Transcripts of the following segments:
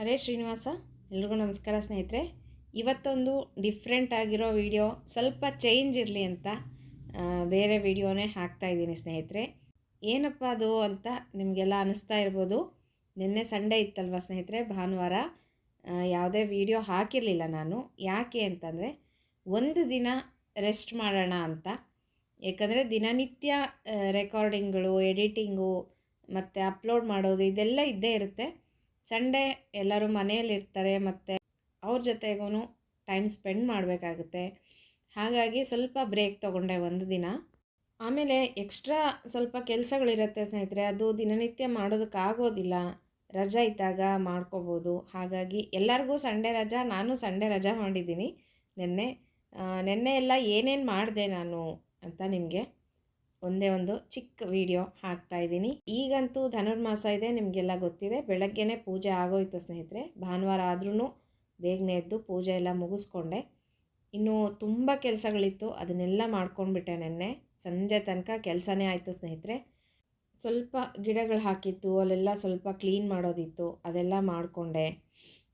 ಹರೇ ಶ್ರೀನಿವಾಸ, ಎಲ್ರಿಗೂ ನಮಸ್ಕಾರ ಸ್ನೇಹಿತರೆ. ಇವತ್ತೊಂದು ಡಿಫ್ರೆಂಟ್ ಆಗಿರೋ ವಿಡಿಯೋ ಸ್ವಲ್ಪ ಚೇಂಜ್ ಇರಲಿ ಅಂತ ಬೇರೆ ವಿಡಿಯೋನೇ ಹಾಕ್ತಾ ಇದ್ದೀನಿ ಸ್ನೇಹಿತರೆ. ಏನಪ್ಪ ಅದು ಅಂತ ನಿಮಗೆಲ್ಲ ಅನ್ನಿಸ್ತಾ ಇರ್ಬೋದು. ನಿನ್ನೆ ಸಂಡೇ ಇತ್ತಲ್ವ ಸ್ನೇಹಿತರೆ, ಭಾನುವಾರ? ಯಾವುದೇ ವಿಡಿಯೋ ಹಾಕಿರಲಿಲ್ಲ ನಾನು. ಯಾಕೆ ಅಂತಂದರೆ, ಒಂದು ದಿನ ರೆಸ್ಟ್ ಮಾಡೋಣ ಅಂತ. ಏಕೆಂದರೆ ದಿನನಿತ್ಯ ರೆಕಾರ್ಡಿಂಗ್ಗಳು ಎಡಿಟಿಂಗು ಮತ್ತು ಅಪ್ಲೋಡ್ ಮಾಡೋದು ಇದೆಲ್ಲ ಇದ್ದೇ ಇರುತ್ತೆ. ಸಂಡೇ ಎಲ್ಲರೂ ಮನೆಯಲ್ಲಿರ್ತಾರೆ ಮತ್ತು ಅವ್ರ ಜೊತೆಗೂ ಟೈಮ್ ಸ್ಪೆಂಡ್ ಮಾಡಬೇಕಾಗುತ್ತೆ. ಹಾಗಾಗಿ ಸ್ವಲ್ಪ ಬ್ರೇಕ್ ತೊಗೊಂಡೆ ಒಂದು ದಿನ. ಆಮೇಲೆ ಎಕ್ಸ್ಟ್ರಾ ಸ್ವಲ್ಪ ಕೆಲಸಗಳಿರುತ್ತೆ ಸ್ನೇಹಿತರೆ, ಅದು ದಿನನಿತ್ಯ ಮಾಡೋದಕ್ಕಾಗೋದಿಲ್ಲ ರಜಾ ಇದ್ದಾಗ ಮಾಡ್ಕೋಬೋದು. ಹಾಗಾಗಿ ಎಲ್ಲರಿಗೂ ಸಂಡೇ ರಜಾ, ನಾನು ಸಂಡೇ ರಜಾ ಮಾಡಿದ್ದೀನಿ. ನಿನ್ನೆ ನಿನ್ನೆ ಎಲ್ಲ ಏನೇನು ಮಾಡಿದೆ ನಾನು ಅಂತ ನಿಮಗೆ? ಒಂದೇ ಒಂದು ಚಿಕ್ಕ ವಿಡಿಯೋ ಹಾಕ್ತಾ ಇದ್ದೀನಿ. ಈಗಂತೂ ಧನುರ್ಮಾಸ ಇದೆ, ನಿಮಗೆಲ್ಲ ಗೊತ್ತಿದೆ. ಬೆಳಗ್ಗೆನೆ ಪೂಜೆ ಆಗೋಯ್ತು ಸ್ನೇಹಿತರೆ. ಭಾನುವಾರ ಆದ್ರೂ ಬೇಗನೆ ಎದ್ದು ಪೂಜೆ ಎಲ್ಲ ಮುಗಿಸ್ಕೊಂಡೆ. ಇನ್ನು ತುಂಬ ಕೆಲಸಗಳಿತ್ತು. ಅದನ್ನೆಲ್ಲ ಮಾಡ್ಕೊಂಡ್ಬಿಟ್ಟೆ ನೆನ್ನೆ. ಸಂಜೆ ತನಕ ಕೆಲಸನೇ ಆಯಿತು ಸ್ನೇಹಿತರೆ. ಸ್ವಲ್ಪ ಗಿಡಗಳು ಹಾಕಿತ್ತು, ಅಲ್ಲೆಲ್ಲ ಸ್ವಲ್ಪ ಕ್ಲೀನ್ ಮಾಡೋದಿತ್ತು. ಅದೆಲ್ಲ ಮಾಡಿಕೊಂಡೆ.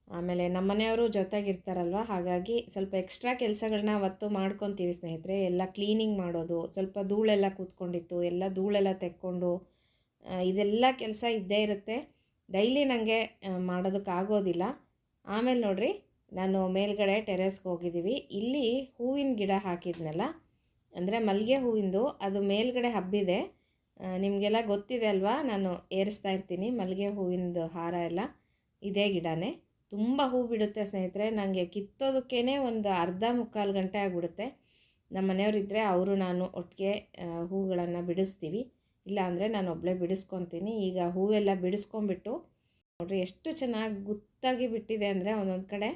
ಆಮೇಲೆ ನಮ್ಮ ಮನೆಯವರು ಜೊತೆಗಿರ್ತಾರಲ್ವ? ಹಾಗಾಗಿ ಸ್ವಲ್ಪ ಎಕ್ಸ್ಟ್ರಾ ಕೆಲಸಗಳನ್ನ ಅವತ್ತು ಮಾಡ್ಕೊತೀವಿ ಸ್ನೇಹಿತರೆ. ಎಲ್ಲ ಕ್ಲೀನಿಂಗ್ ಮಾಡೋದು, ಸ್ವಲ್ಪ ಧೂಳೆಲ್ಲ ಕೂತ್ಕೊಂಡಿತ್ತು, ಎಲ್ಲ ಧೂಳೆಲ್ಲ ತೆಕ್ಕೊಂಡು ಇದೆಲ್ಲ ಕೆಲಸ ಇದ್ದೇ ಇರುತ್ತೆ. ಡೈಲಿ ನನಗೆ ಮಾಡೋದಕ್ಕಾಗೋದಿಲ್ಲ ಆಮೇಲೆ ನೋಡಿರಿ, ನಾನು ಮೇಲ್ಗಡೆ ಟೆರೆಸ್ಗೆ ಹೋಗಿದ್ದೀವಿ. ಇಲ್ಲಿ ಹೂವಿನ ಗಿಡ ಹಾಕಿದ್ನಲ್ಲ? ಅಂದರೆ ಮಲ್ಲಿಗೆ ಹೂವಿಂದು, ಅದು ಮೇಲ್ಗಡೆ ಹಬ್ಬಿದೆ. ನಿಮಗೆಲ್ಲ ಗೊತ್ತಿದೆ ಅಲ್ವಾ? ನಾನು ಏರಿಸ್ತಾ ಇರ್ತೀನಿ ಮಲ್ಲಿಗೆ ಹೂವಿಂದು ಹಾರ ಎಲ್ಲ. ಇದೇ ಗಿಡನೇ. ತುಂಬ ಹೂ ಬಿಡುತ್ತೆ ಸ್ನೇಹಿತರೆ. ನನಗೆ ಕಿತ್ತೋದಕ್ಕೇ ಒಂದು ಅರ್ಧ ಮುಕ್ಕಾಲು ಗಂಟೆ ಆಗಿಬಿಡುತ್ತೆ. ನಮ್ಮ ಮನೆಯವರಿದ್ದರೆ ಅವರು, ನಾನು ಒಟ್ಟಿಗೆ ಹೂಗಳನ್ನು ಬಿಡಿಸ್ತೀವಿ. ಇಲ್ಲ ಅಂದರೆ ನಾನು ಒಬ್ಬಳೇ ಬಿಡಿಸ್ಕೊತೀನಿ. ಈಗ ಹೂವೆಲ್ಲ ಬಿಡಿಸ್ಕೊಂಬಿಟ್ಟು ನೋಡ್ರಿ ಎಷ್ಟು ಚೆನ್ನಾಗಿ ಗುತ್ತಾಗಿ ಬಿಟ್ಟಿದೆ ಅಂದರೆ ಒಂದೊಂದು ಕಡೆ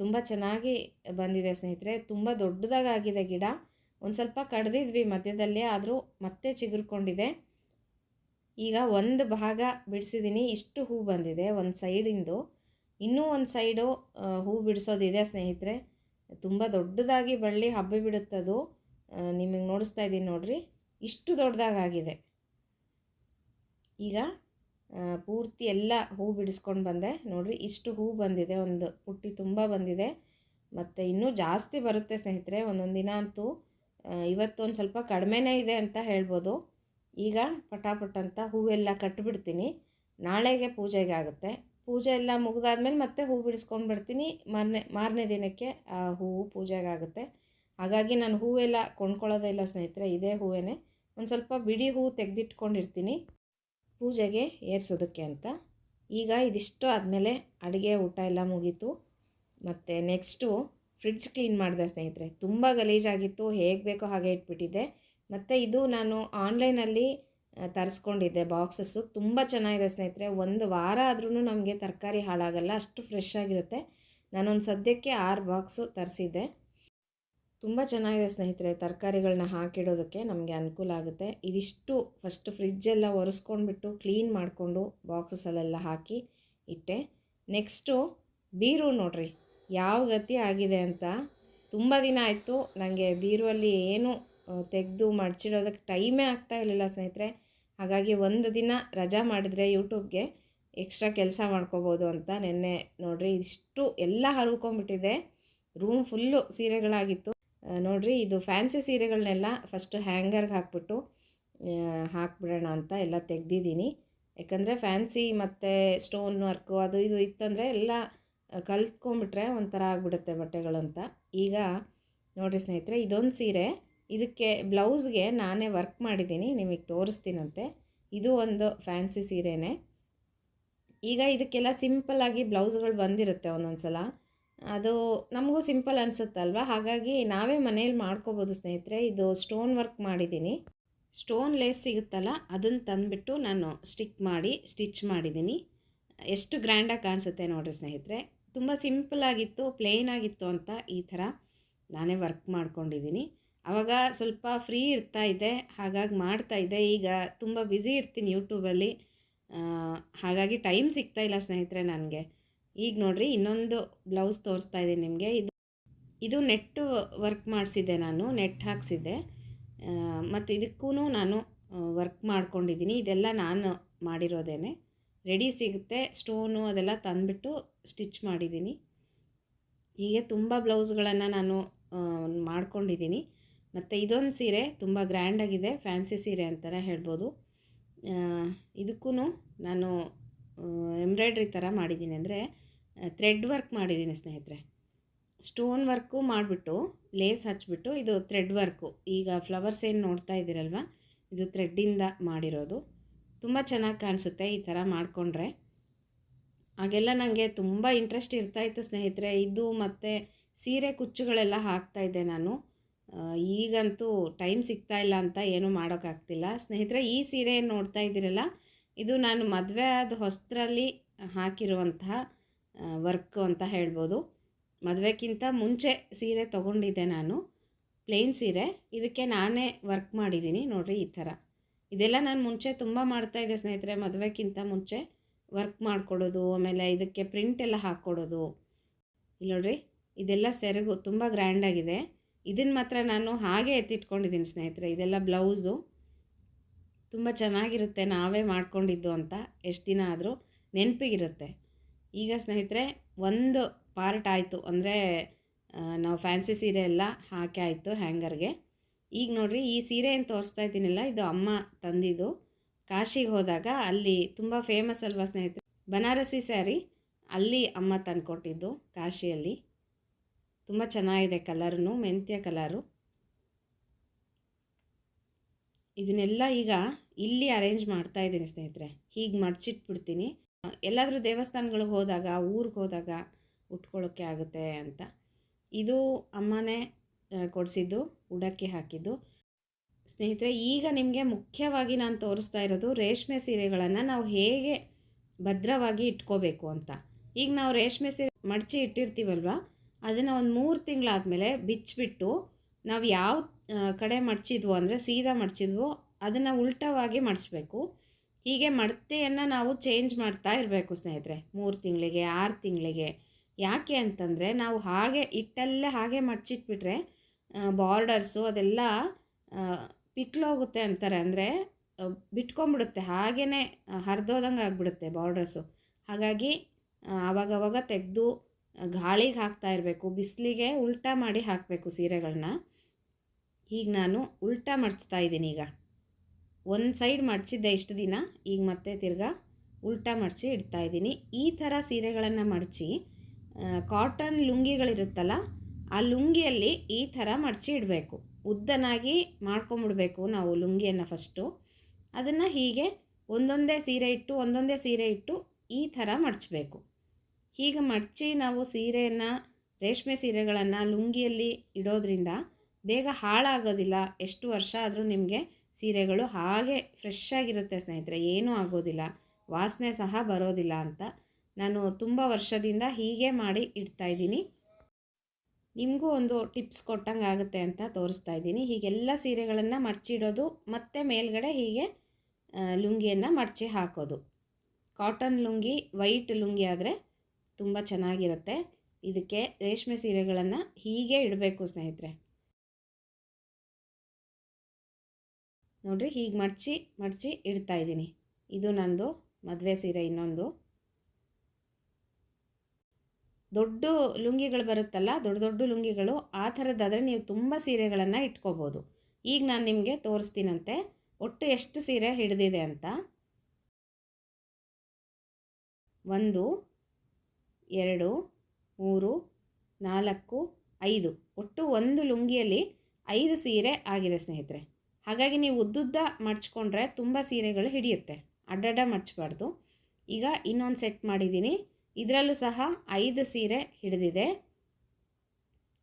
ತುಂಬ ಚೆನ್ನಾಗಿ ಬಂದಿದೆ ಸ್ನೇಹಿತರೆ. ತುಂಬ ದೊಡ್ಡದಾಗಿದೆ ಗಿಡ. ಒಂದು ಸ್ವಲ್ಪ ಕಡ್ದಿದ್ವಿ ಮಧ್ಯದಲ್ಲಿ, ಆದರೂ ಮತ್ತೆ ಚಿಗುರ್ಕೊಂಡಿದೆ. ಈಗ ಒಂದು ಭಾಗ ಬಿಡಿಸಿದ್ದೀನಿ ಇಷ್ಟು ಹೂ ಬಂದಿದೆ ಒಂದು ಸೈಡಿಂದು. ಇನ್ನೂ ಒಂದು ಸೈಡು ಹೂ ಬಿಡಿಸೋದಿದೆ ಸ್ನೇಹಿತರೆ. ತುಂಬ ದೊಡ್ಡದಾಗಿ ಬಳ್ಳಿ ಹಬ್ಬಿ ಬಿಡುತ್ತದು. ನಿಮಗೆ ನೋಡಿಸ್ತಾ ಇದ್ದೀನಿ ನೋಡಿರಿ. ಇಷ್ಟು ದೊಡ್ಡದಾಗಿದೆ ಈಗ ಪೂರ್ತಿ ಎಲ್ಲ ಹೂ ಬಿಡಿಸ್ಕೊಂಡು ಬಂದೆ. ನೋಡಿರಿ, ಇಷ್ಟು ಹೂ ಬಂದಿದೆ. ಒಂದು ಪುಟ್ಟಿ ತುಂಬ ಬಂದಿದೆ. ಮತ್ತು ಇನ್ನೂ ಜಾಸ್ತಿ ಬರುತ್ತೆ ಸ್ನೇಹಿತರೆ. ಒಂದೊಂದು ದಿನ ಅಂತೂ ಇವತ್ತೊಂದು ಸ್ವಲ್ಪ ಕಡಿಮೆನೇ ಇದೆ ಅಂತ ಹೇಳ್ಬೋದು. ಈಗ ಪಟಾಪಟ್ ಅಂತ ಹೂವೆಲ್ಲ ಕಟ್ಟಿಬಿಡ್ತೀನಿ ನಾಳೆಗೆ ಪೂಜೆಗೆ ಆಗುತ್ತೆ ಪೂಜೆ ಎಲ್ಲ ಮುಗಿದಾದ್ಮೇಲೆ ಮತ್ತೆ ಹೂ ಬಿಡಿಸ್ಕೊಂಡು ಬಿಡ್ತೀನಿ ಮಾರನೇ ಮಾರನೇ ದಿನಕ್ಕೆ ಆ ಹೂವು ಪೂಜೆಗೆ ಆಗುತ್ತೆ ಹಾಗಾಗಿ ನಾನು ಹೂವೆಲ್ಲ ಕೊಂಡ್ಕೊಳ್ಳೋದೇ ಇಲ್ಲ ಸ್ನೇಹಿತರೆ, ಇದೇ ಹೂವೇನೆ. ಒಂದು ಸ್ವಲ್ಪ ಬಿಡಿ ಹೂ ತೆಗೆದಿಟ್ಕೊಂಡಿರ್ತೀನಿ ಪೂಜೆಗೆ ಏರ್ಸೋದಕ್ಕೆ ಅಂತ. ಈಗ ಇದಿಷ್ಟು ಆದಮೇಲೆ ಅಡುಗೆ ಊಟ ಎಲ್ಲ ಮುಗೀತು. ಮತ್ತು ನೆಕ್ಸ್ಟು ಫ್ರಿಡ್ಜ್ ಕ್ಲೀನ್ ಮಾಡಿದೆ ಸ್ನೇಹಿತರೆ. ತುಂಬ ಗಲೀಜಾಗಿತ್ತು, ಹೇಗೆ ಬೇಕೋ ಹಾಗೆ ಇಟ್ಬಿಟ್ಟಿದ್ದೆ. ಮತ್ತು ಇದು ನಾನು ಆನ್ಲೈನಲ್ಲಿ ತರಿಸ್ಕೊಂಡಿದ್ದೆ. ಬಾಕ್ಸಸ್ಸು ತುಂಬ ಚೆನ್ನಾಗಿದೆ ಸ್ನೇಹಿತರೆ. ಒಂದು ವಾರ ಆದ್ರೂ ನಮಗೆ ತರಕಾರಿ ಹಾಳಾಗಲ್ಲ. ಅಷ್ಟು ಫ್ರೆಶ್ ಆಗಿರುತ್ತೆ. ನಾನೊಂದು ಸದ್ಯಕ್ಕೆ ಆರು ಬಾಕ್ಸು ತರಿಸಿದ್ದೆ. ತುಂಬ ಚೆನ್ನಾಗಿದೆ ಸ್ನೇಹಿತರೆ ತರಕಾರಿಗಳನ್ನ ಹಾಕಿಡೋದಕ್ಕೆ. ನಮಗೆ ಅನುಕೂಲ ಆಗುತ್ತೆ. ಇದಿಷ್ಟು ಫಸ್ಟ್ ಫ್ರಿಜ್ಜೆಲ್ಲ ಒರೆಸ್ಕೊಂಡ್ಬಿಟ್ಟು ಕ್ಲೀನ್ ಮಾಡಿಕೊಂಡು ಬಾಕ್ಸಸ್ಸಲ್ಲೆಲ್ಲ ಹಾಕಿ ಇಟ್ಟೆ. ನೆಕ್ಸ್ಟು ಬೀರು ನೋಡ್ರಿ. ಯಾವ ಗತಿ ಆಗಿದೆ ಅಂತ. ತುಂಬ ದಿನ ಆಯಿತು. ನನಗೆ ಬೀರುವಲ್ಲಿ ಏನು ತೆಗೆದು ಮಡಚಿಡೋದಕ್ಕೆ ಟೈಮೇ ಆಗ್ತಾ ಇರಲಿಲ್ಲ ಸ್ನೇಹಿತರೆ. ಹಾಗಾಗಿ ಒಂದು ದಿನ ರಜಾ ಮಾಡಿದರೆ ಯೂಟ್ಯೂಬ್ಗೆ ಎಕ್ಸ್ಟ್ರಾ ಕೆಲಸ ಮಾಡ್ಕೋಬೋದು ಅಂತ ನಿನ್ನೆ ನೋಡಿರಿ, ಇಷ್ಟು ಎಲ್ಲ ಹರ್ಕೊಂಬಿಟ್ಟಿದೆ ರೂಮ್ ಫುಲ್ಲು ಸೀರೆಗಳಾಗಿತ್ತು. ನೋಡಿರಿ, ಇದು ಫ್ಯಾನ್ಸಿ ಸೀರೆಗಳನ್ನೆಲ್ಲ ಫಸ್ಟು ಹ್ಯಾಂಗರ್ಗೆ ಹಾಕ್ಬಿಟ್ಟು ಹಾಕ್ಬಿಡೋಣ ಅಂತ ಎಲ್ಲ ತೆಗ್ದಿದ್ದೀನಿ. ಯಾಕಂದರೆ ಫ್ಯಾನ್ಸಿ ಮತ್ತು ಸ್ಟೋನ್ ವರ್ಕು ಅದು ಇದು ಇತ್ತಂದರೆ ಎಲ್ಲ ಕಲ್ತ್ಕೊಂಡ್ಬಿಟ್ರೆ ಒಂಥರ ಆಗಿಬಿಡುತ್ತೆ ಬಟ್ಟೆಗಳಂತ. ಈಗ ನೋಡಿರಿ ಸ್ನೇಹಿತರೆ, ಇದೊಂದು ಸೀರೆ. ಇದಕ್ಕೆ ಬ್ಲೌಸ್ಗೆ ನಾನೇ ವರ್ಕ್ ಮಾಡಿದ್ದೀನಿ, ನಿಮಗೆ ತೋರಿಸ್ತೀನಂತೆ. ಇದು ಒಂದು ಫ್ಯಾನ್ಸಿ ಸೀರೆನೇ. ಈಗ ಇದಕ್ಕೆಲ್ಲ ಸಿಂಪಲ್ಲಾಗಿ ಬ್ಲೌಸ್ಗಳು ಬಂದಿರುತ್ತೆ ಒಂದೊಂದು ಸಲ ಅದು ನಮಗೂ ಸಿಂಪಲ್ ಅನಿಸುತ್ತಲ್ವ? ಹಾಗಾಗಿ ನಾವೇ ಮನೇಲಿ ಮಾಡ್ಕೋಬೋದು ಸ್ನೇಹಿತರೆ, ಇದು ಸ್ಟೋನ್ ವರ್ಕ್ ಮಾಡಿದ್ದೀನಿ. ಸ್ಟೋನ್ ಲೇಸ್ ಸಿಗುತ್ತಲ್ಲ ಅದನ್ನು ತಂದುಬಿಟ್ಟು ನಾನು ಸ್ಟಿಕ್ ಮಾಡಿ, ಸ್ಟಿಚ್ ಮಾಡಿದ್ದೀನಿ. ಎಷ್ಟು ಗ್ರ್ಯಾಂಡಾಗಿ ಕಾಣಿಸುತ್ತೆ ನೋಡಿರಿ ಸ್ನೇಹಿತರೆ. ತುಂಬ ಸಿಂಪಲ್ಲಾಗಿತ್ತು ಪ್ಲೇನ್ ಆಗಿತ್ತು ಅಂತ ಈ ಥರ ನಾನೇ ವರ್ಕ್ ಮಾಡ್ಕೊಂಡಿದ್ದೀನಿ. ಆವಾಗ ಸ್ವಲ್ಪ ಫ್ರೀ ಇರ್ತಾ ಇದ್ದೆ, ಹಾಗಾಗಿ ಮಾಡ್ತಾ ಇದ್ದೆ. ಈಗ ತುಂಬ ಬ್ಯುಸಿ ಇರ್ತೀನಿ ಯೂಟ್ಯೂಬಲ್ಲಿ ಹಾಗಾಗಿ ಟೈಮ್ ಸಿಗ್ತಾ ಇಲ್ಲ ಸ್ನೇಹಿತರೆ ನನಗೆ. ಈಗ ನೋಡಿರಿ, ಇನ್ನೊಂದು ಬ್ಲೌಸ್ ತೋರಿಸ್ತಾ ಇದ್ದೀನಿ ನಿಮಗೆ. ಇದು ಇದು ನೆಟ್ಟು ವರ್ಕ್ ಮಾಡಿಸಿದ್ದೆ ನಾನು ನೆಟ್ ಹಾಕ್ಸಿದ್ದೆ. ಮತ್ತು ಇದಕ್ಕೂ ನಾನು ವರ್ಕ್ ಮಾಡ್ಕೊಂಡಿದ್ದೀನಿ. ಇದೆಲ್ಲ ನಾನು ಮಾಡಿರೋದೇನೆ. ರೆಡಿ ಸಿಗುತ್ತೆ ಸ್ಟೋನು ಅದೆಲ್ಲ ತಂದುಬಿಟ್ಟು ಸ್ಟಿಚ್ ಮಾಡಿದ್ದೀನಿ. ಹೀಗೆ ತುಂಬ ಬ್ಲೌಸ್ಗಳನ್ನು ನಾನು ಮಾಡ್ಕೊಂಡಿದ್ದೀನಿ. ಮತ್ತು ಇದೊಂದು ಸೀರೆ ತುಂಬ ಗ್ರ್ಯಾಂಡಾಗಿದೆ ಫ್ಯಾನ್ಸಿ ಸೀರೆ ಅಂತಲೇ ಹೇಳ್ಬೋದು. ಇದಕ್ಕೂ ನಾನು ಎಂಬ್ರಾಯ್ಡ್ರಿ ಥರ ಮಾಡಿದ್ದೀನಿ ಅಂದರೆ ಥ್ರೆಡ್ ವರ್ಕ್ ಮಾಡಿದ್ದೀನಿ ಸ್ನೇಹಿತರೆ. ಸ್ಟೋನ್ ವರ್ಕು ಮಾಡಿಬಿಟ್ಟು ಲೇಸ್ ಹಚ್ಚಿಬಿಟ್ಟು ಇದು ಥ್ರೆಡ್ ವರ್ಕು ಈಗ ಫ್ಲವರ್ಸ್ ಏನು ನೋಡ್ತಾ ಇದ್ದೀರಲ್ವ? ಇದು ಥ್ರೆಡ್ಡಿಂದ ಮಾಡಿರೋದು. ತುಂಬ ಚೆನ್ನಾಗಿ ಕಾಣಿಸುತ್ತೆ ಈ ಥರ ಮಾಡಿಕೊಂಡ್ರೆ. ಹಾಗೆಲ್ಲ ನನಗೆ ತುಂಬ ಇಂಟ್ರೆಸ್ಟ್ ಇರ್ತಾಯಿತ್ತು ಸ್ನೇಹಿತರೆ. ಇದು ಮತ್ತು ಸೀರೆ ಕುಚ್ಚುಗಳೆಲ್ಲ ಹಾಕ್ತಾಯಿದ್ದೆ ನಾನು. ಈಗಂತೂ ಟೈಮ್ ಸಿಗ್ತಾ ಇಲ್ಲ ಅಂತ ಏನೂ ಮಾಡೋಕ್ಕಾಗ್ತಿಲ್ಲ. ಸ್ನೇಹಿತರೆ, ಈ ಸೀರೆ ನೋಡ್ತಾ ಇದ್ದೀರಲ್ಲ, ಇದು ನಾನು ಮದುವೆ ಆದ ಹೊಸ್ತರಲ್ಲಿ ಹಾಕಿರುವಂತಹ ವರ್ಕ್ ಅಂತ ಹೇಳ್ಬೋದು. ಮದುವೆಗಿಂತ ಮುಂಚೆ ಸೀರೆ ತೊಗೊಂಡಿದ್ದೆ ನಾನು, ಪ್ಲೇನ್ ಸೀರೆ. ಇದಕ್ಕೆ ನಾನೇ ವರ್ಕ್ ಮಾಡಿದ್ದೀನಿ ನೋಡಿರಿ ಈ ಥರ. ಇದೆಲ್ಲ ನಾನು ಮುಂಚೆ ತುಂಬ ಮಾಡ್ತಾಯಿದ್ದೆ ಸ್ನೇಹಿತರೆ ಮದುವೆಗಿಂತ ಮುಂಚೆ ವರ್ಕ್ ಮಾಡಿಕೊಡೋದು, ಆಮೇಲೆ ಇದಕ್ಕೆ ಪ್ರಿಂಟ್ ಎಲ್ಲ ಹಾಕ್ಕೊಡೋದು. ಇಲ್ಲಿ ನೋಡ್ರಿ, ಇದೆಲ್ಲ ಸೆರಗು ತುಂಬ ಗ್ರ್ಯಾಂಡಾಗಿದೆ. ಇದನ್ನು ಮಾತ್ರ ನಾನು ಹಾಗೆ ಎತ್ತಿಟ್ಕೊಂಡಿದ್ದೀನಿ ಸ್ನೇಹಿತರೆ, ಇದೆಲ್ಲ ಬ್ಲೌಸು. ತುಂಬ ಚೆನ್ನಾಗಿರುತ್ತೆ, ನಾವೇ ಮಾಡ್ಕೊಂಡಿದ್ದು ಅಂತ ಎಷ್ಟು ದಿನ ಆದರೂ ನೆನಪಿಗಿರುತ್ತೆ. ಈಗ ಸ್ನೇಹಿತರೆ, ಒಂದು ಪಾರ್ಟ್ ಆಯಿತು ಅಂದರೆ ನಾವು ಫ್ಯಾನ್ಸಿ ಸೀರೆ ಎಲ್ಲ ಹಾಕಿ ಆಯಿತು ಹ್ಯಾಂಗರ್ಗೆ ಈಗ ನೋಡಿರಿ, ಈ ಸೀರೆ ಏನು ತೋರಿಸ್ತಾ ಇದ್ದೀನಲ್ಲ, ಇದು ಅಮ್ಮ ತಂದಿದ್ದು. ಕಾಶಿಗೆ ಹೋದಾಗ ಅಲ್ಲಿ ತುಂಬ ಫೇಮಸ್ ಅಲ್ವಾ ಸ್ನೇಹಿತರೆ? ಬನಾರಸಿ ಸ್ಯಾರಿ ಅಲ್ಲಿ ಅಮ್ಮ ತಂದುಕೊಟ್ಟಿದ್ದು ಕಾಶಿಯಲ್ಲಿ. ತುಂಬ ಚೆನ್ನಾಗಿದೆ ಕಲರ್ನು, ಮೆಂತ್ಯ ಕಲರು. ಇದನ್ನೆಲ್ಲ ಈಗ ಇಲ್ಲಿ ಅರೇಂಜ್ ಮಾಡ್ತಾ ಇದ್ದೀನಿ ಸ್ನೇಹಿತರೆ. ಹೀಗೆ ಮಡಚಿಟ್ಬಿಡ್ತೀನಿ. ಎಲ್ಲಾದರೂ ದೇವಸ್ಥಾನಗಳಿಗೆ ಹೋದಾಗ, ಊರಿಗೆ ಹೋದಾಗ ಉಟ್ಕೊಳ್ಳೋಕ್ಕೆ ಆಗುತ್ತೆ ಅಂತ. ಇದು ಅಮ್ಮನೇ ಕೊಡಿಸಿದ್ದು, ಉಡಕ್ಕೆ ಹಾಕಿದ್ದು. ಸ್ನೇಹಿತರೆ, ಈಗ ನಿಮಗೆ ಮುಖ್ಯವಾಗಿ ನಾನು ತೋರಿಸ್ತಾ ಇರೋದು ರೇಷ್ಮೆ ಸೀರೆಗಳನ್ನು ನಾವು ಹೇಗೆ ಭದ್ರವಾಗಿ ಇಟ್ಕೋಬೇಕು ಅಂತ. ಈಗ ನಾವು ರೇಷ್ಮೆ ಸೀರೆ ಮಡಚಿ ಇಟ್ಟಿರ್ತೀವಲ್ವ? ಅದನ್ನು ಒಂದು ಮೂರು ತಿಂಗಳಾದಮೇಲೆ ಬಿಚ್ಚಿಬಿಟ್ಟು ನಾವು ಯಾವ ಕಡೆ ಮಡಚಿದ್ವು ಅಂದರೆ ಸೀದಾ ಮಡಚಿದ್ವು ಅದನ್ನು ಉಲ್ಟವಾಗಿ ಮಡಚಬೇಕು ಹೀಗೆ ಮಡತೆಯನ್ನು ನಾವು ಚೇಂಜ್ ಮಾಡ್ತಾ ಇರಬೇಕು ಸ್ನೇಹಿತರೆ, ಮೂರು ತಿಂಗಳಿಗೆ, ಆರು ತಿಂಗಳಿಗೆ. ಯಾಕೆ ಅಂತಂದರೆ ನಾವು ಹಾಗೆ ಇಟ್ಟಲ್ಲೇ ಹಾಗೆ ಮಡಚಿಟ್ಬಿಟ್ರೆ ಬಾರ್ಡರ್ಸು ಅದೆಲ್ಲ ಪಿಕ್ಲೋಗುತ್ತೆ ಅಂತಾರೆ. ಅಂದರೆ ಬಿಟ್ಕೊಂಬಿಡುತ್ತೆ. ಹಾಗೇ ಹರಿದೋದಂಗೆ ಆಗಿಬಿಡುತ್ತೆ ಬಾರ್ಡರ್ಸು ಹಾಗಾಗಿ ಆವಾಗವಾಗ ತೆಗೆದು ಗಾಳಿಗೆ ಹಾಕ್ತಾ ಇರಬೇಕು, ಬಿಸಿಲಿಗೆ ಉಲ್ಟಾ ಮಾಡಿ ಹಾಕಬೇಕು ಸೀರೆಗಳನ್ನ ಈಗ ನಾನು ಉಲ್ಟಾ ಮಡಚ್ತಾ ಇದ್ದೀನಿ ಈಗ. ಒಂದು ಸೈಡ್ ಮಡಚಿದ್ದೆ ಇಷ್ಟು ದಿನ ಈಗ ಮತ್ತೆ ತಿರ್ಗಾ ಉಲ್ಟಾ ಮಡಚಿ ಇಡ್ತಾ ಇದ್ದೀನಿ. ಈ ಥರ ಸೀರೆಗಳನ್ನು ಮಡಚಿ ಕಾಟನ್ ಲುಂಗಿಗಳಿರುತ್ತಲ್ಲ, ಆ ಲುಂಗಿಯಲ್ಲಿ ಈ ಥರ ಮಡಚಿ ಇಡಬೇಕು. ಉದ್ದನಾಗಿ ಮಾಡ್ಕೊಂಬಿಡ್ಬೇಕು ನಾವು ಲುಂಗಿಯನ್ನು ಫಸ್ಟು. ಅದನ್ನು ಹೀಗೆ ಒಂದೊಂದೇ ಸೀರೆ ಇಟ್ಟು, ಒಂದೊಂದೇ ಸೀರೆ ಇಟ್ಟು ಈ ಥರ ಮಡಚಬೇಕು. ಹೀಗೆ ಮಡಚಿ ನಾವು ಸೀರೆಯನ್ನು, ರೇಷ್ಮೆ ಸೀರೆಗಳನ್ನು ಲುಂಗಿಯಲ್ಲಿ ಇಡೋದ್ರಿಂದ ಬೇಗ ಹಾಳಾಗೋದಿಲ್ಲ. ಎಷ್ಟು ವರ್ಷ ಆದರೂ ನಿಮಗೆ ಸೀರೆಗಳು ಹಾಗೆ ಫ್ರೆಶ್ ಆಗಿರುತ್ತೆ ಸ್ನೇಹಿತರೆ, ಏನೂ ಆಗೋದಿಲ್ಲ. ವಾಸನೆ ಸಹ ಬರೋದಿಲ್ಲ ಅಂತ ನಾನು ತುಂಬ ವರ್ಷದಿಂದ ಹೀಗೆ ಮಾಡಿ ಇಡ್ತಾಯಿದ್ದೀನಿ ನಿಮಗೂ ಒಂದು ಟಿಪ್ಸ್ ಕೊಟ್ಟಂಗೆ ಆಗುತ್ತೆ ಅಂತ ತೋರಿಸ್ತಾ ಇದ್ದೀನಿ. ಹೀಗೆಲ್ಲ ಸೀರೆಗಳನ್ನು ಮಡಚಿಡೋದು ಮತ್ತು ಮೇಲ್ಗಡೆ ಹೀಗೆ ಲುಂಗಿಯನ್ನು ಮಡಚಿ ಹಾಕೋದು. ಕಾಟನ್ ಲುಂಗಿ, ವೈಟ್ ಲುಂಗಿ ಆದರೆ ತುಂಬ ಚೆನ್ನಾಗಿರುತ್ತೆ. ಇದಕ್ಕೆ ರೇಷ್ಮೆ ಸೀರೆಗಳನ್ನು ಹೀಗೆ ಇಡಬೇಕು ಸ್ನೇಹಿತರೆ. ನೋಡಿರಿ ಹೀಗೆ ಮಡಚಿ ಮಡಚಿ ಇಡ್ತಾ ಇದ್ದೀನಿ. ಇದು ನಂದು ಮದುವೆ ಸೀರೆ ಇನ್ನೊಂದು. ದೊಡ್ಡ ಲುಂಗಿಗಳು ಬರುತ್ತಲ್ಲ, ದೊಡ್ಡ ದೊಡ್ಡ ಲುಂಗಿಗಳು ಆ ಥರದ್ದಾದರೆ ನೀವು ತುಂಬ ಸೀರೆಗಳನ್ನು ಇಟ್ಕೋಬೋದು. ಈಗ ನಾನು ನಿಮಗೆ ತೋರಿಸ್ತೀನಂತೆ. ಒಟ್ಟು ಎಷ್ಟು ಸೀರೆ ಹಿಡಿದಿದೆ ಅಂತ. ಒಂದು ಎರಡು, ಮೂರು, ನಾಲ್ಕು, ಐದು. ಒಟ್ಟು ಒಂದು ಲುಂಗಿಯಲ್ಲಿ ಐದು ಸೀರೆ ಆಗಿದೆ ಸ್ನೇಹಿತರೆ. ಹಾಗಾಗಿ ನೀವು ಉದ್ದುದ್ದ ಮಡ್ಚ್ಕೊಂಡ್ರೆ ತುಂಬ ಸೀರೆಗಳು ಹಿಡಿಯುತ್ತೆ. ಅಡ್ಡಡ್ಡ ಮಡ್ಚಬಾರ್ದು ಈಗ ಇನ್ನೊಂದು ಸೆಟ್ ಮಾಡಿದ್ದೀನಿ. ಇದರಲ್ಲೂ ಸಹ ಐದು ಸೀರೆ ಹಿಡಿದಿದೆ.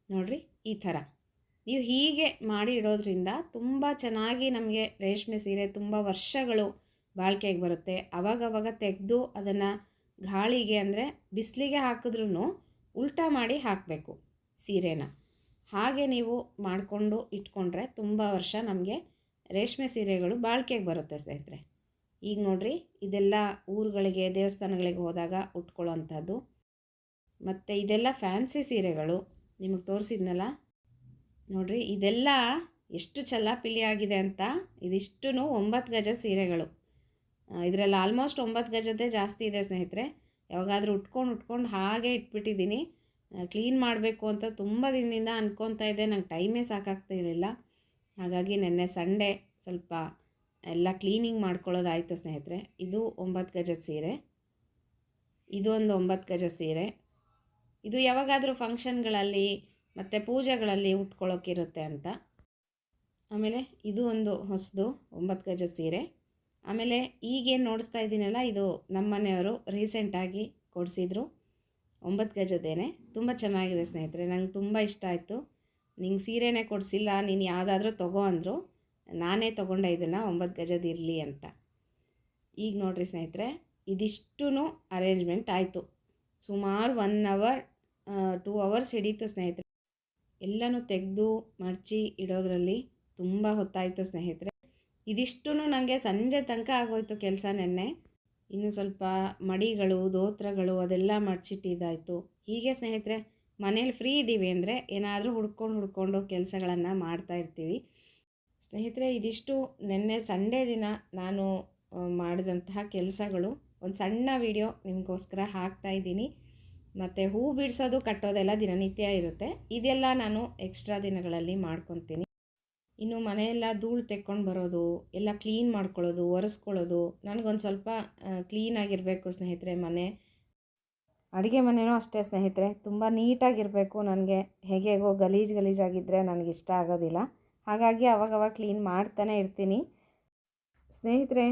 ನೋಡಿರಿ, ಈ ಥರ. ನೀವು ಹೀಗೆ ಮಾಡಿ ಇಡೋದ್ರಿಂದ ತುಂಬ ಚೆನ್ನಾಗಿ ನಮಗೆ ರೇಷ್ಮೆ ಸೀರೆ ತುಂಬ ವರ್ಷಗಳು ಬಾಳಿಕೆಗೆ ಬರುತ್ತೆ. ಅವಾಗವಾಗ ತೆಗೆದು ಅದನ್ನು ಗಾಳಿಗೆ ಅಂದರೆ ಬಿಸಿಲಿಗೆ ಹಾಕಿದ್ರೂ ಉಲ್ಟಾ ಮಾಡಿ ಹಾಕಬೇಕು ಸೀರೆನ. ಹಾಗೆ ನೀವು ಮಾಡಿಕೊಂಡು ಇಟ್ಕೊಂಡ್ರೆ ತುಂಬ ವರ್ಷ ನಮಗೆ ರೇಷ್ಮೆ ಸೀರೆಗಳು ಬಾಳ್ಕೆಗೆ ಬರುತ್ತೆ ಸ್ನೇಹಿತರೆ. ಈಗ ನೋಡಿರಿ, ಇದೆಲ್ಲ ಊರುಗಳಿಗೆ, ದೇವಸ್ಥಾನಗಳಿಗೆ ಹೋದಾಗ ಉಟ್ಕೊಳ್ಳೋವಂಥದ್ದು. ಮತ್ತು ಇದೆಲ್ಲ ಫ್ಯಾನ್ಸಿ ಸೀರೆಗಳು ನಿಮಗೆ ತೋರಿಸಿದ್ನಲ್ಲ? ನೋಡಿರಿ, ಇದೆಲ್ಲ ಎಷ್ಟು ಚಲ್ಲಾಪಿಲಿ ಆಗಿದೆ ಅಂತ ಇದಿಷ್ಟು ಒಂಬತ್ತು ಗಜ ಸೀರೆಗಳು. ಇದರಲ್ಲಿ ಆಲ್ಮೋಸ್ಟ್ ಒಂಬತ್ತು ಗಜದ್ದೇ ಜಾಸ್ತಿ ಇದೆ ಸ್ನೇಹಿತರೆ. ಯಾವಾಗಾದರೂ ಉಟ್ಕೊಂಡು ಉಟ್ಕೊಂಡು ಹಾಗೆ ಇಟ್ಬಿಟ್ಟಿದ್ದೀನಿ. ಕ್ಲೀನ್ ಮಾಡಬೇಕು ಅಂತ ತುಂಬ ದಿನದಿಂದ ಅಂದ್ಕೊತಾ ಇದ್ದೆ. ನಂಗೆ ಟೈಮೇ ಸಾಕಾಗ್ತಿರಲಿಲ್ಲ ಹಾಗಾಗಿ ನೆನ್ನೆ ಸಂಡೇ ಸ್ವಲ್ಪ ಎಲ್ಲ ಕ್ಲೀನಿಂಗ್ ಮಾಡ್ಕೊಳ್ಳೋದಾಯಿತು ಸ್ನೇಹಿತರೆ. ಇದು ಒಂಬತ್ತು ಗಜದ ಸೀರೆ. ಇದು ಒಂದು ಒಂಬತ್ತು ಗಜ ಸೀರೆ. ಇದು ಯಾವಾಗಾದರೂ ಫಂಕ್ಷನ್ಗಳಲ್ಲಿ ಮತ್ತು ಪೂಜೆಗಳಲ್ಲಿ ಉಟ್ಕೊಳ್ಳೋಕ್ಕಿರುತ್ತೆ ಅಂತ. ಆಮೇಲೆ ಇದು ಒಂದು ಹೊಸದು ಒಂಬತ್ತು ಗಜ ಸೀರೆ. ಆಮೇಲೆ ಈಗೇನು ನೋಡಿಸ್ತಾ ಇದ್ದೀನಲ್ಲ, ಇದು ನಮ್ಮ ಮನೆಯವರು ರೀಸೆಂಟಾಗಿ ಕೊಡಿಸಿದ್ರು. ಒಂಬತ್ತು ಗಜದೇನೆ ತುಂಬ ಚೆನ್ನಾಗಿದೆ ಸ್ನೇಹಿತರೆ, ನಂಗೆ ತುಂಬ ಇಷ್ಟ ಆಯಿತು. ನಿಂಗೆ ಸೀರೆನೇ ಕೊಡಿಸಿಲ್ಲ, ನೀನು ಯಾವುದಾದ್ರೂ ತಗೋ ಅಂದರು, ನಾನೇ ತೊಗೊಂಡೆ ಇದನ್ನು ಒಂಬತ್ತು ಗಜದ ಇರಲಿ ಅಂತ. ಈಗ ನೋಡಿರಿ ಸ್ನೇಹಿತರೆ ಇದಿಷ್ಟೂ ಅರೇಂಜ್ಮೆಂಟ್ ಆಯಿತು. ಸುಮಾರು ಒನ್ ಅವರ್ ಟೂ ಅವರ್ಸ್ ಹಿಡೀತು ಸ್ನೇಹಿತರೆ. ಎಲ್ಲನೂ ತೆಗೆದು ಮಡಚಿ ಇಡೋದ್ರಲ್ಲಿ ತುಂಬ ಹೊತ್ತಾಯಿತು ಸ್ನೇಹಿತರೆ. ಇದಿಷ್ಟೂ ನನಗೆ ಸಂಜೆ ತನಕ ಆಗೋಯ್ತು ಕೆಲಸ ನೆನ್ನೆ. ಇನ್ನು ಸ್ವಲ್ಪ ಮಡಿಗಳು, ದೋತ್ರಗಳು ಅದೆಲ್ಲ ಮಡಚಿಟ್ಟಿದ್ದಾಯಿತು. ಹೀಗೆ ಸ್ನೇಹಿತರೆ, ಮನೇಲಿ ಫ್ರೀ ಇದ್ದೀವಿ ಅಂದರೆ ಏನಾದರೂ ಹುಡ್ಕೊಂಡು ಹುಡ್ಕೊಂಡು ಕೆಲಸಗಳನ್ನು ಮಾಡ್ತಾ ಇರ್ತೀವಿ. ಸ್ನೇಹಿತರೆ, ಇದಿಷ್ಟು ನೆನ್ನೆ ಸಂಡೇ ದಿನ ನಾನು ಮಾಡಿದಂತಹ ಕೆಲಸಗಳು. ಒಂದು ಸಣ್ಣ ವಿಡಿಯೋ ನಿಮಗೋಸ್ಕರ ಹಾಕ್ತಾ ಇದ್ದೀನಿ. ಮತ್ತು ಹೂ ಬಿಡಿಸೋದು, ಕಟ್ಟೋದೆಲ್ಲ ದಿನನಿತ್ಯ ಇರುತ್ತೆ. ಇದೆಲ್ಲ ನಾನು ಎಕ್ಸ್ಟ್ರಾ ದಿನಗಳಲ್ಲಿ ಮಾಡ್ಕೊತೀನಿ. ಇನ್ನು ಮನೆಯೆಲ್ಲ ಧೂಳು ತೆಕ್ಕೊಂಡು ಬರೋದು, ಎಲ್ಲ ಕ್ಲೀನ್ ಮಾಡ್ಕೊಳ್ಳೋದು, ಒರೆಸ್ಕೊಳ್ಳೋದು, ನನಗೊಂದು ಸ್ವಲ್ಪ ಕ್ಲೀನಾಗಿರಬೇಕು ಸ್ನೇಹಿತರೆ ಮನೆ. ಅಡುಗೆ ಮನೆಯೂ ಅಷ್ಟೇ ಸ್ನೇಹಿತರೆ, ತುಂಬ ನೀಟಾಗಿರಬೇಕು ನನಗೆ. ಹೇಗೆ ಹೇಗೋ ಗಲೀಜು ಗಲೀಜಾಗಿದ್ದರೆ ನನಗೆ ಇಷ್ಟ ಆಗೋದಿಲ್ಲ. ಹಾಗಾಗಿ ಅವಾಗವಾಗ ಕ್ಲೀನ್ ಮಾಡ್ತಾನೆ ಇರ್ತೀನಿ. ಸ್ನೇಹಿತರೆ,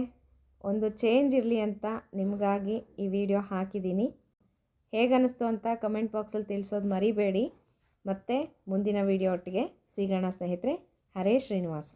ಒಂದು ಚೇಂಜ್ ಇರಲಿ ಅಂತ ನಿಮಗಾಗಿ ಈ ವಿಡಿಯೋ ಹಾಕಿದ್ದೀನಿ. ಹೇಗನ್ನಿಸ್ತು ಅಂತ ಕಮೆಂಟ್ ಬಾಕ್ಸಲ್ಲಿ ತಿಳಿಸೋದು ಮರಿಬೇಡಿ. ಮತ್ತು ಮುಂದಿನ ವಿಡಿಯೋ ಒಟ್ಟಿಗೆ ಸಿಗೋಣ ಸ್ನೇಹಿತರೆ. ಹರೇ ಶ್ರೀನಿವಾಸ